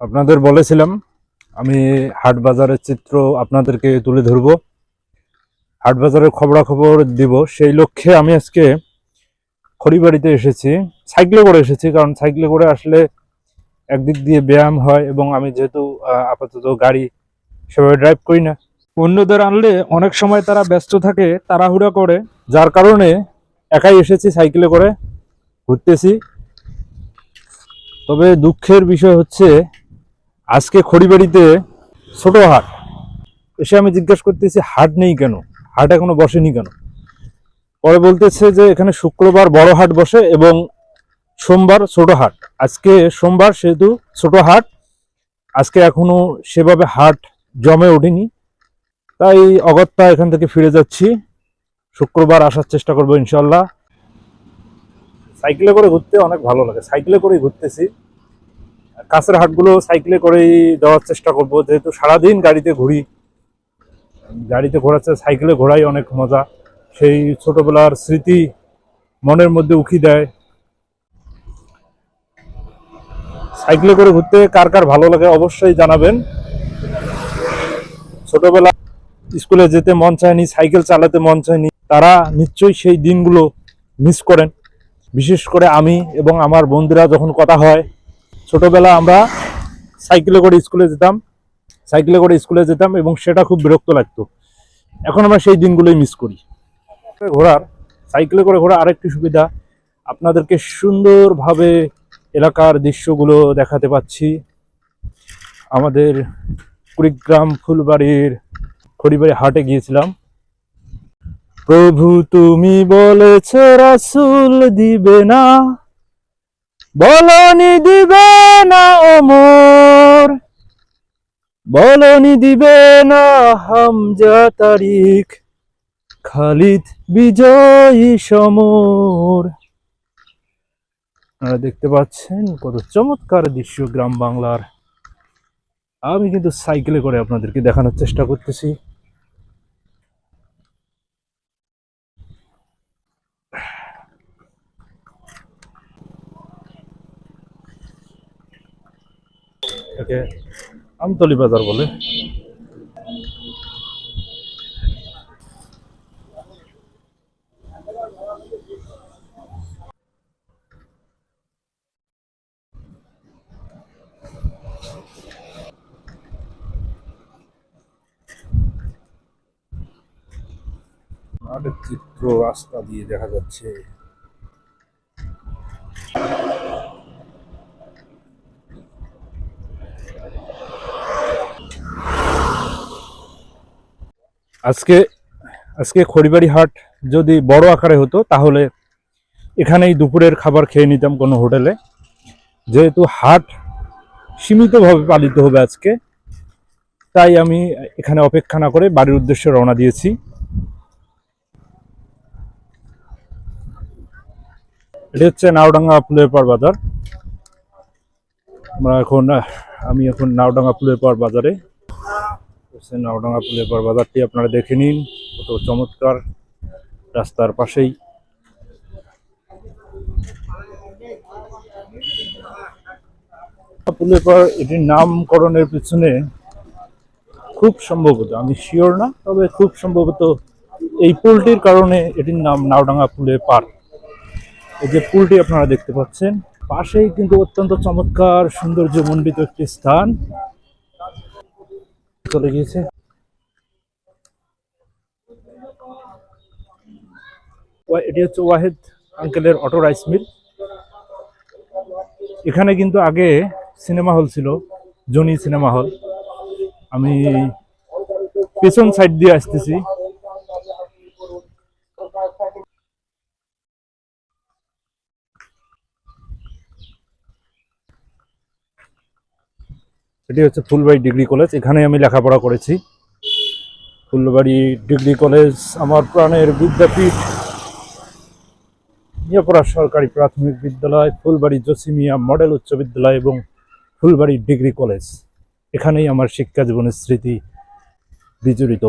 আপনাদের বলেছিলাম, আমি হাট বাজারের চিত্র আপনাদেরকে তুলে ধরব। হাট বাজারের খবরাখবর দিব, সেই লক্ষ্যে আমি আজকে খড়িবাড়িতে এসেছি, সাইকেলে করে এসেছি, কারণ সাইকেলে করে আসলে একদিক দিয়ে ব্যায়াম হয় এবং আমি যেহেতু আপাতত গাড়ি সেভাবে ড্রাইভ করি না। অন্যদের আনলে অনেক সময় তারা ব্যস্ত থাকে, তাড়াহুড়া করে। যার কারণে একাই এসেছি সাইকেলে করে ঘুরতেছি। তবে দুঃখের বিষয় হচ্ছে আজকে খড়িবাড়িতে ছোট হাট। এসে আমি জিজ্ঞেস করতেছি, হাট নেই কেন? হাট এখনও বসেনি কেন? পরে বলতেছে যে, এখানে শুক্রবার বড় হাট বসে এবং সোমবার ছোট হাট। আজকে সোমবার সেহেতু ছোট হাট। আজকে এখনও সেভাবে হাট জমে ওঠেনি। তাই অগত্যা এখান থেকে ফিরে যাচ্ছি। শুক্রবার আসার চেষ্টা করব ইনশাল্লাহ সাইকেলে করে ঘুরতে অনেক ভালো লাগে। সাইকেলে করেই ঘুরতেছি। কাছের হাটগুলো সাইকেলে করেই দেওয়ার চেষ্টা করব। যেহেতু সারাদিন গাড়িতে ঘুরি, গাড়িতে ঘোরাচ্ছে সাইকেলে ঘোরাই অনেক মজা। সেই ছোটবেলার স্মৃতি মনের মধ্যে উকি দেয়। সাইকেলে করে ঘুরতে কার কার ভালো লাগে অবশ্যই জানাবেন। ছোটবেলা স্কুলে যেতে মন চায়নি সাইকেল চালাতে মন চায়নি, তারা নিশ্চয়ই সেই দিনগুলো মিস করেন। বিশেষ করে আমি এবং আমার বন্ধুরা যখন কথা হয় ছোটবেলা আমরা সাইকেলে করে স্কুলে যেতাম, সাইকেলে করে স্কুলে যেতাম এবং সেটা খুব বিরক্ত লাগতো। এখন আমরা সেই দিনগুলোই মিস করি। ঘোরার, সাইকেলে করে ঘোরা আরেকটি সুবিধা, আপনাদেরকে সুন্দরভাবে এলাকার দৃশ্যগুলো দেখাতে পাচ্ছি। আমাদের কুড়িগ্রাম ফুলবাড়ির খড়িবাড়ি হাটে গিয়েছিলাম। প্রভু তুমি বলেছ রাসুল দিবে না। বলনি দিবে না ওমর। বলনি দিবে না হামজা তারিখ। খালিদ বিজয়ী সমর। আপনারা দেখতে পাচ্ছেন কত চমৎকার দৃশ্য গ্রাম বাংলার। আমি কিন্তু সাইকেলে করে আপনাদেরকে দেখানোর চেষ্টা করতেছি। একে আমতলি বাজার বলে। মাঠের চিত্র রাস্তা দিয়ে দেখা যাচ্ছে। আজকে আজকে খড়িবাড়ি হাট যদি বড় আকারে হতো, তাহলে এখানেই দুপুরের খাবার খেয়ে নিতাম কোনো হোটেলে। যেহেতু হাট সীমিতভাবে পালিত হবে আজকে, তাই আমি এখানে অপেক্ষা না করে বাড়ির উদ্দেশ্যে রওনা দিয়েছি। এটি হচ্ছে নাওডাঙ্গা ফুলেরপাড় বাজার। আমরা এখন আমি এখন নাওডাঙ্গা ফুলেরপাড় বাজারে হচ্ছে নাওডাঙ্গা ফুলেরপাড় বাজারটি আপনারা দেখে নিন। কত চমৎকার রাস্তার পাশেই। ফুলেরপাড় এটির নামকরণের পিছনে খুব সম্ভবত, আমি শিওর না, তবে খুব সম্ভবত এই পুলটির কারণে এটির নাম নাওডাঙ্গা ফুলের পাড় এই যে পুলটি আপনারা দেখতে পাচ্ছেন, পাশেই কিন্তু অত্যন্ত চমৎকার সৌন্দর্য মণ্ডিত একটি স্থান। চলে গিয়েছে। এটি হচ্ছে ওয়াহেদ আঙ্কেলের অটো রাইস মিল। এখানে কিন্তু আগে সিনেমা হল ছিল, জনি সিনেমা হল। আমি পেছন সাইড দিয়ে আসতেছি। এটি হচ্ছে ফুলবাড়ি ডিগ্রি কলেজ। এখানে আমি লেখাপড়া করেছি। ফুলবাড়ি ডিগ্রি কলেজ আমার প্রাণের বিদ্যাপীঠ। মিয়াপাড়া সরকারি প্রাথমিক বিদ্যালয়, ফুলবাড়ি জসিমিয়া মডেল উচ্চ বিদ্যালয় এবং ফুলবাড়ি ডিগ্রি কলেজ। এখানেই আমার শিক্ষা জীবনের স্মৃতি বিজড়িত।